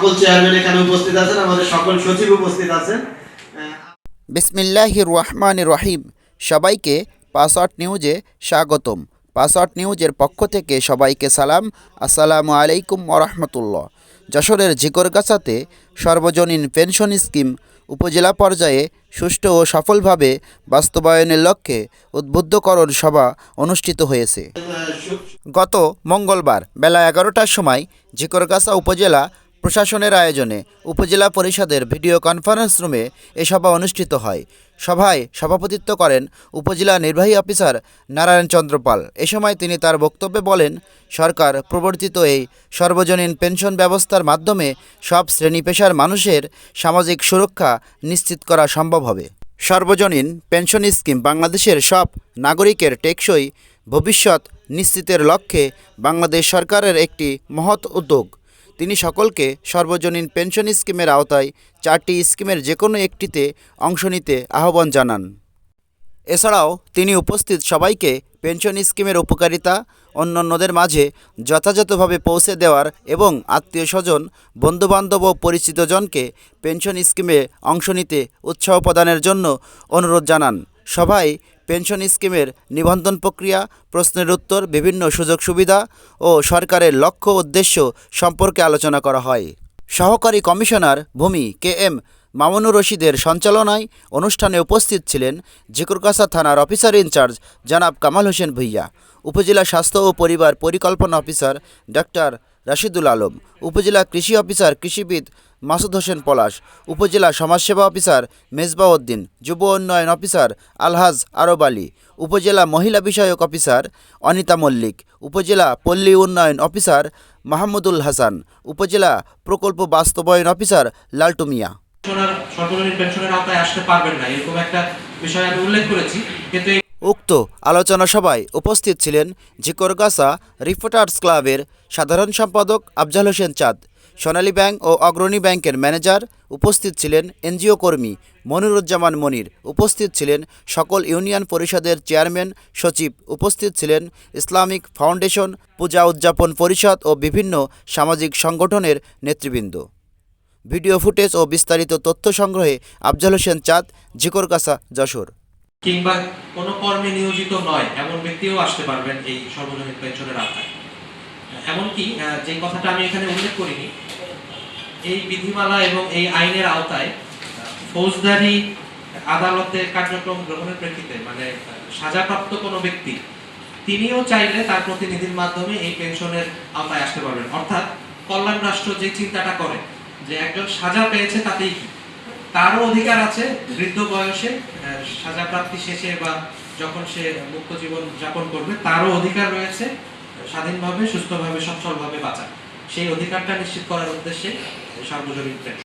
সকল চেয়ারম্যান এখানে উপস্থিত আছেন আমাদের সকল সচিব উপস্থিত আছেন। বিসমিল্লাহির রহমান রহিম। সবাইকে পাসওয়ার্ড নিউজে স্বাগতম। পাসওয়ার্ড নিউজের পক্ষ থেকে সবাইকে সালাম। আসসালামু আলাইকুম ওরহমতুল্লাহ। যশোরের জিকরগাছাতে সর্বজনীন পেনশন স্কিম উপজেলা পর্যায়ে সুষ্ঠু ও সফলভাবে বাস্তবায়নের লক্ষ্যে উদ্বুদ্ধকরণ সভা অনুষ্ঠিত হয়েছে। গত মঙ্গলবার বেলা এগারোটার সময় ঝিকরগাছা উপজেলা প্রশাসনের আয়োজনে উপজেলা পরিষদের ভিডিও কনফারেন্স রুমে এ সভা অনুষ্ঠিত হয়। সভায় সভাপতিত্ব করেন উপজেলা নির্বাহী অফিসার নারায়ণ চন্দ্র পাল। এ সময় তিনি তার বক্তব্যে বলেন, সরকার প্রবর্তিত এই সর্বজনীন পেনশন ব্যবস্থার মাধ্যমে সব শ্রেণি পেশার মানুষের সামাজিক সুরক্ষা নিশ্চিত করা সম্ভব হবে। সর্বজনীন পেনশন স্কিম বাংলাদেশের সব নাগরিকের টেকসই ভবিষ্যৎ নিশ্চিতের লক্ষ্যে বাংলাদেশ সরকারের একটি মহৎ উদ্যোগ। তিনি সকলকে সর্বজনীন পেনশন স্কিমের আওতায় চারটি স্কিমের যে কোনো একটিতে অংশ নিতে আহ্বান জানান। এছাড়াও তিনি উপস্থিত সবাইকে পেনশন স্কিমের উপকারিতা অন্যান্যদের মাঝে যথাযথভাবে পৌঁছে দেওয়ার এবং আত্মীয় স্বজন, বন্ধুবান্ধব ও পরিচিতজনকে পেনশন স্কিমে অংশ নিতে উৎসাহ প্রদানের জন্য অনুরোধ জানান। সভায় পেনশন স্কিমের নিবন্ধন প্রক্রিয়া, প্রশ্নের উত্তর, বিভিন্ন সুযোগ সুবিধা ও সরকারের লক্ষ্য উদ্দেশ্য সম্পর্কে আলোচনা করা হয়। সহকারী কমিশনার ভূমি কে এম মামুনুর রশিদের সঞ্চালনায় অনুষ্ঠানে উপস্থিত ছিলেন জিকুরকাসা থানার অফিসার ইনচার্জ জনাব কামাল হোসেন ভুইয়া, উপজেলা স্বাস্থ্য ও পরিবার পরিকল্পনা অফিসার ডাক্তার রাশিদুল আলম, উপজেলা কৃষি অফিসার কৃষিবিদ মাসুদ হোসেন পলাশ, উপজেলা সমাজসেবা অফিসার মেজবাউদ্দিন, যুব উন্নয়ন অফিসার আলহাজ আরব আলী, উপজেলা মহিলা বিষয়ক অফিসার অনিতা মল্লিক, উপজেলা পল্লী উন্নয়ন অফিসার মাহমুদুল হাসান, উপজেলা প্রকল্প বাস্তবায়ন অফিসার লালটু মিয়া। সর্বজনীন পেনশনের আওতায় আসতে পারবেন না, এরকম একটা বিষয় আমি উল্লেখ করেছি, কিন্তু উক্ত আলোচনা সভায় উপস্থিত ছিলেন ঝিকরগাছা রিপোর্টার্স ক্লাবের সাধারণ সম্পাদক আফজাল হোসেন চাঁদ, সোনালী ব্যাংক ও অগ্রণী ব্যাংকের ম্যানেজার উপস্থিত ছিলেন এনজিও কর্মী মনিরুজ্জামান মনির, উপস্থিত ছিলেন সকল ইউনিয়ন পরিষদের চেয়ারম্যান সচিব, উপস্থিত ছিলেন ইসলামিক ফাউন্ডেশন, পূজা উদযাপন পরিষদ ও বিভিন্ন সামাজিক সংগঠনের নেতৃবৃন্দ। ভিডিও ফুটেজ ও বিস্তারিত তথ্য সংগ্রহে আফজাল হোসেন চাঁদ ঝিকরগাছা যশোর। কিংবা কোনো কর্মে নিয়োজিত নয়, এমন ব্যক্তিও আসতে পারবেন এই সর্বজনীন পেনশনের আওতায়। এমনকি যে কথাটা আমি এখানে উল্লেখ করিনি, এই বিধিমালা এবং এই আইনের আওতায় ফৌজদারি আদালতে কার্যক্রম গ্রহণের প্রেক্ষিতে মানে সাজাপ্রাপ্ত কোনো ব্যক্তি, তিনিও চাইলে তার প্রতিনিধির মাধ্যমে এই পেনশনের আওতায় আসতে পারবেন। অর্থাৎ, কল্যাণ রাষ্ট্র যে চিন্তাটা করে, যে একজন সাজা পেয়েছে তাতেই কি? তারও অধিকার আছে, বৃদ্ধ বয়সে সাজা প্রাপ্তি শেষে বা যখন সে মুক্ত জীবন যাপন করবে, তারও অধিকার রয়েছে, স্বাধীনভাবে, সুস্থভাবে, সচ্ছলভাবে বাঁচা সেই অধিকারটা নিশ্চিত করার উদ্দেশ্যে, সার্বজনীন